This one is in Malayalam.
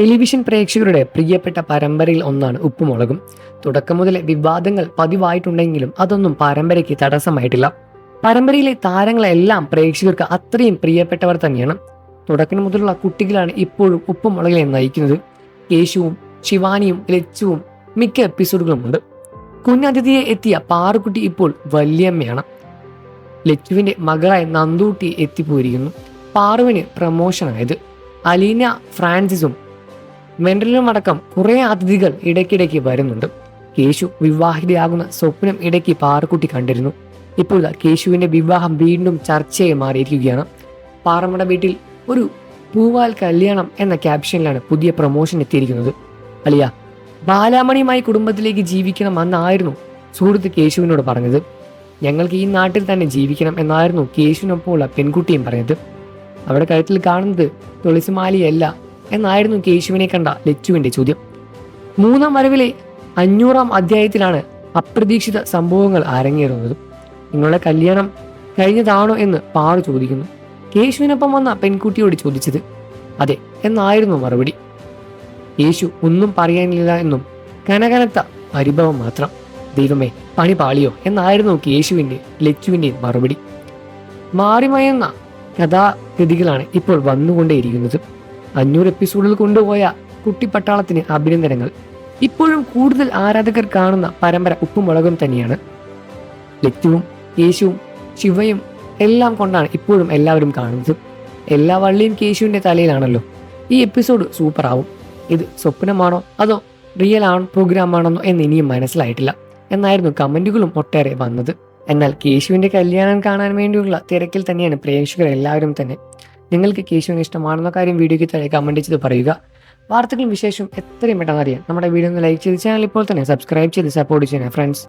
ടെലിവിഷൻ പ്രേക്ഷകരുടെ പ്രിയപ്പെട്ട പരമ്പരയിൽ ഒന്നാണ് ഉപ്പുമുളകും. തുടക്കം മുതലേ വിവാദങ്ങൾ പതിവായിട്ടുണ്ടെങ്കിലും അതൊന്നും പരമ്പരയ്ക്ക് തടസ്സമായിട്ടില്ല. പരമ്പരയിലെ താരങ്ങളെല്ലാം പ്രേക്ഷകർക്ക് അത്രയും പ്രിയപ്പെട്ടവർ തന്നെയാണ്. തുടക്കം മുതലുള്ള കുട്ടികളാണ് ഇപ്പോഴും ഉപ്പുമുളകിനെ നയിക്കുന്നത്. യേശുവും ശിവാനിയും ലച്ചുവും മിക്ക എപ്പിസോഡുകളുമുണ്ട്. കുഞ്ഞതിഥിയെ എത്തിയ പാറുക്കുട്ടി ഇപ്പോൾ വല്യമ്മയാണ്. ലച്ചുവിന്റെ മകളായ നന്ദൂട്ടി എത്തിപ്പോയിരിക്കുന്നു. പാറുവിന് പ്രമോഷനായത്. അലീന ഫ്രാൻസിസും വെൻഡലിനും അടക്കം കുറെ അതിഥികൾ ഇടയ്ക്കിടയ്ക്ക് വരുന്നുണ്ട്. കേശു വിവാഹിതയാകുന്ന സ്വപ്നം ഇടയ്ക്ക് പാറക്കുട്ടി കണ്ടിരുന്നു. ഇപ്പോൾ കേശുവിന്റെ വിവാഹം വീണ്ടും ചർച്ചയായി മാറിയിരിക്കുകയാണ്. പാറമട വീട്ടിൽ ഒരു പൂവാൽ കല്യാണം എന്ന ക്യാപ്ഷനിലാണ് പുതിയ പ്രൊമോഷൻ എത്തിയിരിക്കുന്നത്. അലിയ ബാലാമണിയുമായി കുടുംബത്തിലേക്ക് ജീവിക്കണം എന്നായിരുന്നു സുഹൃത്ത് കേശുവിനോട് പറഞ്ഞത്. ഞങ്ങൾക്ക് ഈ നാട്ടിൽ തന്നെ ജീവിക്കണം എന്നായിരുന്നു കേശുവിനൊപ്പമുള്ള പെൺകുട്ടിയും പറഞ്ഞത്. അവിടെ കഴുത്തിൽ കാണുന്നത് തുളസിമാലിയല്ല എന്നായിരുന്നു കേശുവിനെ കണ്ട ലച്ചുവിന്റെ ചോദ്യം. മൂന്നാം വരവിലെ അഞ്ഞൂറാം അധ്യായത്തിലാണ് അപ്രതീക്ഷിത സംഭവങ്ങൾ അരങ്ങേറുന്നത്. നിങ്ങളുടെ കല്യാണം കഴിഞ്ഞതാണോ എന്ന് പാറു ചോദിക്കുന്നു. കേശുവിനൊപ്പം വന്ന പെൺകുട്ടിയോട് ചോദിച്ചത് അതെ എന്നായിരുന്നു മറുപടി. യേശു ഒന്നും പറയാനില്ല എന്നും കനകനത്ത പരിഭവം മാത്രം ദൈവമേ പണി പാളിയോ എന്നായിരുന്നു കേശുവിന്റെ ലച്ചുവിന്റെയും മറുപടി. മാറിമയുന്ന കഥാഗതികളാണ് ഇപ്പോൾ വന്നുകൊണ്ടേയിരിക്കുന്നത്. അഞ്ഞൂറ് എപ്പിസോഡിൽ കൊണ്ടുപോയ കുട്ടിപ്പട്ടാളത്തിന് അഭിനന്ദനങ്ങൾ. ഇപ്പോഴും കൂടുതൽ ആരാധകർ കാണുന്ന പരമ്പര ഉപ്പുമുളകും തന്നെയാണ്. ലച്ചുവും യേശുവും ശിവയും എല്ലാം കൊണ്ടാണ് ഇപ്പോഴും എല്ലാവരും കാണുന്നത്. എല്ലാ വള്ളിയും കേശുവിന്റെ തലയിലാണല്ലോ. ഈ എപ്പിസോഡ് സൂപ്പർ ആവും. ഇത് സ്വപ്നമാണോ അതോ റിയൽ ആണ് പ്രോഗ്രാം ആണെന്നോ എന്ന് ഇനിയും മനസ്സിലായിട്ടില്ല. എന്നായിരുന്നു കമന്റുകളും ഒട്ടേറെ വന്നത്. എന്നാൽ കേശുവിന്റെ കല്യാണം കാണാൻ വേണ്ടിയുള്ള തിരക്കിൽ തന്നെയാണ് പ്രേക്ഷകർ എല്ലാവരും തന്നെ. നിങ്ങൾക്ക് കേശുവിന് ഇഷ്ടമാണെന്ന കാര്യം വീഡിയോയ്ക്ക് താഴെ കമന്റ് ചെയ്ത് പറയുക. വാർത്തകളും വിശേഷം എത്രയും പെട്ടെന്ന് അറിയാം നമ്മുടെ വീഡിയോ ഒന്ന് ലൈക്ക് ചെയ്ത് ചാനൽ ഇപ്പോൾ തന്നെ സബ്സ്ക്രൈബ് ചെയ്ത് സപ്പോർട്ട് ചെയ്യണേ ഫ്രണ്ട്സ്